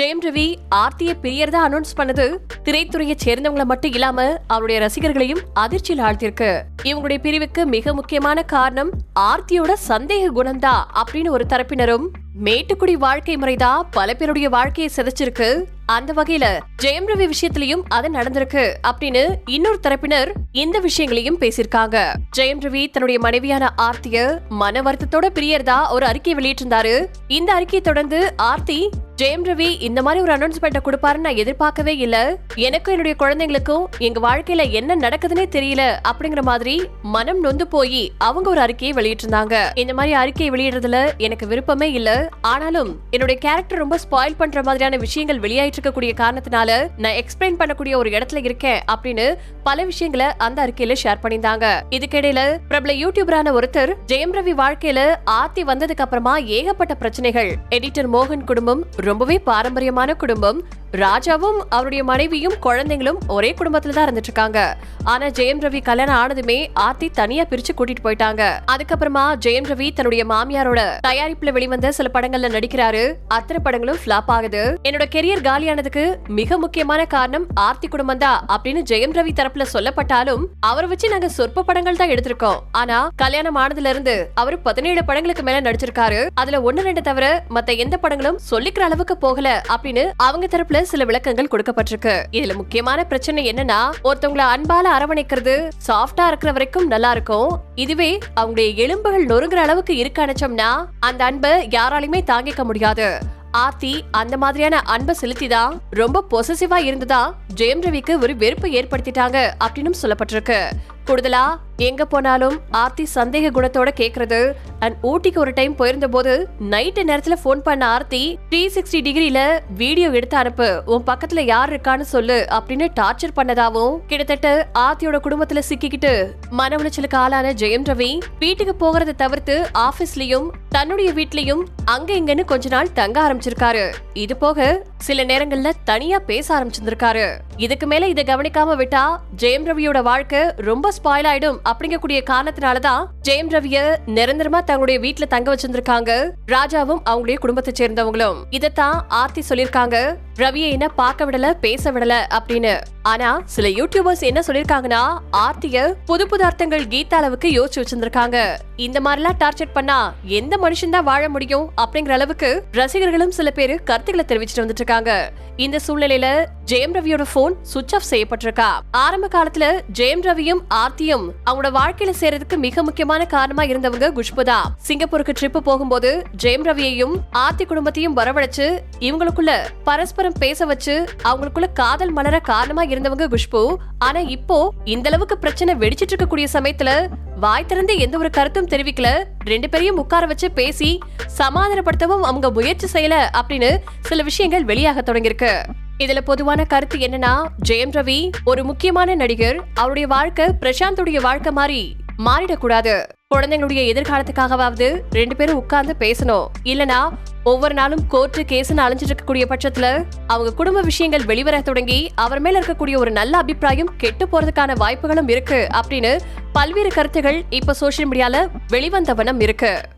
Jayam Ravi ஆர்த்திய பிரியறதா announce பண்ணது திரைத்துறையை சேர்ந்தவங்கள மட்டும் இல்லாம அவருடைய ரசிகர்களையும் அதிர்ச்சியில் ஆழ்த்திருக்கு இவங்களுடைய பிரிவுக்கு மிக முக்கியமான காரணம் ஆர்த்தியோட சந்தேக குணம்தா அப்படின்னு ஒரு தரப்பினரும் மேட்டுக்குடி வாழ்க்கை முறைதான் பல பேருடைய வாழ்க்கையை சிதைச்சிருக்கு. அந்த வகையில ஜெயம் ரவி விஷயத்திலயும் அது நடந்திருக்கு அப்படின்னு இன்னொரு தரப்பினர் இந்த விஷயங்களையும் பேசியிருக்காங்க. ஜெயம் ரவி தன்னுடைய மனைவியான ஆர்த்திய மன வருத்தத்தோட பிரியர்தா ஒரு அறிக்கை வெளியிட்டிருந்தாரு. இந்த அறிக்கையை தொடர்ந்து ஆர்த்தி ஜெயம் ரவி இந்த மாதிரி ஒரு அனௌன்ஸ்மெண்ட்டை கொடுப்பாருன்னு நான் எதிர்பார்க்கவே இல்ல. எனக்கும் என்னுடைய குழந்தைங்களுக்கும் எங்க வாழ்க்கையில என்ன நடக்குதுன்னே தெரியல அப்படிங்கிற மாதிரி மனம் நொந்து போய் அவங்க ஒரு அறிக்கையை வெளியிட்டிருந்தாங்க. இந்த மாதிரி அறிக்கையை வெளியிடுறதுல எனக்கு விருப்பமே இல்ல. ஆனாலும் என்னுடைய கேரக்டர் ரொம்ப ஸ்பாயில் பண்ற மாதிரியான விஷயங்கள் வெளியாயிட்டு இருக்கக்கூடிய காரணத்தினால நான் எக்ஸ்பிளைன் பண்ணக்கூடிய ஒரு இடத்துல இருக்கேன் அப்படின்னு பல விஷயங்களை அந்த அறிக்கையில ஷேர் பண்ணியிருந்தாங்க. இதுக்கிடையில பிரபல யூடியூபரான ஒருத்தர் ஜெயம் ரவி வாழ்க்கையில ஆர்த்தி வந்ததுக்கு அப்புறமா ஏகப்பட்ட பிரச்சனைகள். எடிட்டர் மோகன் குடும்பம் ரொம்பவே பாரம்பரியமான குடும்பம். ராஜாவும் அவருடைய மனைவியும் குழந்தைங்களும் ஒரே குடும்பத்துல தான் இருந்துட்டு இருக்காங்க ஆனா ஜெயம் ரவி கல்யாணம் ஆனதுமே ஆர்த்தி தனியா பிரிச்சு கூட்டிட்டு போயிட்டாங்க. அதுக்கப்புறமா ஜெயம் ரவி தன்னுடைய மாமியாரோட தயாரிப்புல வெளிவந்த சில படங்கள்ல நடிக்கிறாரு. அத்தனை படங்களும் ஃபிளாப் ஆகுது. என்னோட கெரியர் காலியானதுக்கு மிக முக்கியமான காரணம் ஆர்த்தி குடும்பம் தான் அப்படின்னு ஜெயம் ரவி தரப்புல சொல்லப்பட்டாலும் அவரை வச்சு நாங்க சொற்ப படங்கள் தான் எடுத்திருக்கோம். ஆனா கல்யாணம் ஆனதுல இருந்து அவர் பதினேழு படங்களுக்கு மேல நடிச்சிருக்காரு. அதுல ஒன்னு ரெண்டு தவிர மத்த எந்த படங்களும் சொல்லிக்கிற அளவுக்கு போகல அப்படின்னு அவங்க தரப்புல சில விளக்கங்கள் கொடுக்கப்பட்டிருக்கு. இதுல முக்கியமான பிரச்சனை என்னன்னா ஒருத்தவங்கள அன்பால அரவணைக்கிறது சாஃப்டா இருக்கிற வரைக்கும் நல்லா இருக்கும். இதுவே அவங்களுடைய எலும்புகள் நொறுங்குற அளவுக்கு இருக்க அணைச்சோம்னா அந்த அன்பை யாராலையுமே தாங்கிக்க முடியாது. ஆர்த்தி அந்த மாதிரியான அன்பை செலுத்திதான் ரொம்ப பொசசிவா இருந்ததா? ஜெயம் ரவிக்கு ஒரு வெறுப்பை ஏற்படுத்திட்டாங்க அப்படின்னு சொல்லப்பட்டிருக்கு. கூடுதலா எங்க போனாலும் ஆர்த்தி சந்தேக குணத்தோட கேக்குறது. அண்ட் ஊட்டிக்கு ஒரு டைம் போயிருந்த போது நைட்டு நேரத்துல ஃபோன் பண்ண ஆர்த்தி த்ரீ சிக்ஸ்டி டிகிரில வீடியோ எடுத்து அனுப்பு. உன் பக்கத்துல யார் இருக்கான்னு சொல்லு அப்படின்னு டார்ச்சர் பண்ணதாவும் கிட்டத்தட்ட ஆர்த்தியோட குடும்பத்துல சிக்கிக்கிட்டு மன உளைச்சலுக்கு ஆளான ஜெயம் ரவி வீட்டுக்கு போகிறத தவிர்த்து ஆபீஸ்லயும் தன்னுடைய வீட்லயும் அங்க இங்கன்னு கொஞ்ச நாள் தங்க ஆரம்பிச்சிருக்காரு. இது போக சில நேரங்கள்ல தனியா பேச ஆரம்பிச்சிருந்திருக்காரு. இதுக்கு மேல இதை கவனிக்காம விட்டா ஜெயம் ரவியோட வாழ்க்கை ரொம்ப ஸ்பாயில் ஆயிடும் அப்படிங்கக்கூடிய காரணத்தினாலதான் ஜெயம் ரவிய நிரந்தரமா தங்களுடைய வீட்டுல தங்க வச்சிருந்திருக்காங்க. ராஜாவும் அவங்களுடைய குடும்பத்தை சேர்ந்தவங்களும். இதத்தான் ஆர்த்தி சொல்லிருக்காங்க ரவியை என்ன பார்க்க விடல பேச விடல அப்படின்னு. ஆனா சில யூடியூபர்ஸ் என்ன சொல்லிருக்காங்கன்னா ஆர்த்திய புது புது அர்த்தங்கள் கீதா அளவுக்கு யோசிச்சு வச்சிருந்திருக்காங்க. இந்த மாதிரிலாம் டார்ச்சர் பண்ணா எந்த மனுஷன் தான் வாழ முடியும் அப்படிங்கிற அளவுக்கு ரசிகர்களும் சில பேரு கருத்துக்களை தெரிவிச்சுட்டு வந்துட்டு இருக்காங்க. இந்த சூழ்நிலையில ஜெயம் ரவியோட போன் சுவிட்ச் ஆஃப் செய்யப்பட்டிருக்கா. ஆரம்ப காலத்துல ஜெயம் ரவியும் ஆர்த்தியும் அவங்களோட வாழ்க்கையில சேர்றதுக்கு மிக முக்கியமான காரணமா இருந்தவங்க குஷ்புதா. சிங்கப்பூருக்கு ட்ரிப் போகும்போது ஜெயம் ரவியையும் ஆர்த்தி குடும்பத்தையும் வரவழைச்சு இவங்களுக்குள்ள பரஸ்பரம் பேச வச்சு அவங்களுக்குள்ள காதல் மலர காரணமா இருந்தவங்க குஷ்பு. ஆனா இப்போ இந்த அளவுக்கு பிரச்சனை வெடிச்சிட்டு இருக்கக்கூடிய சமயத்துல வாய் திறந்து எந்த ஒரு கருத்தும் தெரிவிக்கல. ரெண்டு பேரையும் உட்கார வச்சு பேசி சமாதானப்படுத்தவும் அவங்க முயற்சி செய்யல அப்படின்னு சில விஷயங்கள் வெளியாக தொடங்கியிருக்கு. இதுல பொதுவான கருத்து என்னன்னா ஜெயம் ரவி ஒரு முக்கியமான நடிகர். அவருடைய வாழ்க்கை பிரசாந்தோடைய வாழ்க்கை மாதிரி மாறிடக்கூடாது. குழந்தைங்களுடைய எதிர்காலத்துக்காகவாவது ரெண்டு பேரும் உட்கார்ந்து பேசணும். இல்லனா ஒவ்வொரு நாளும் கோர்ட்டு கேஸ்னு அலைஞ்சிட்டு இருக்கக்கூடிய பட்சத்துல அவங்க குடும்ப விஷயங்கள் வெளிவர தொடங்கி அவர் மேல இருக்கக்கூடிய ஒரு நல்ல அபிப்பிராயம் கெட்டு போறதுக்கான வாய்ப்புகளும் இருக்கு அப்படின்னு பல்வேறு கருத்துகள் இப்ப சோசியல் மீடியால வெளிவந்த வண்ணம் இருக்கு.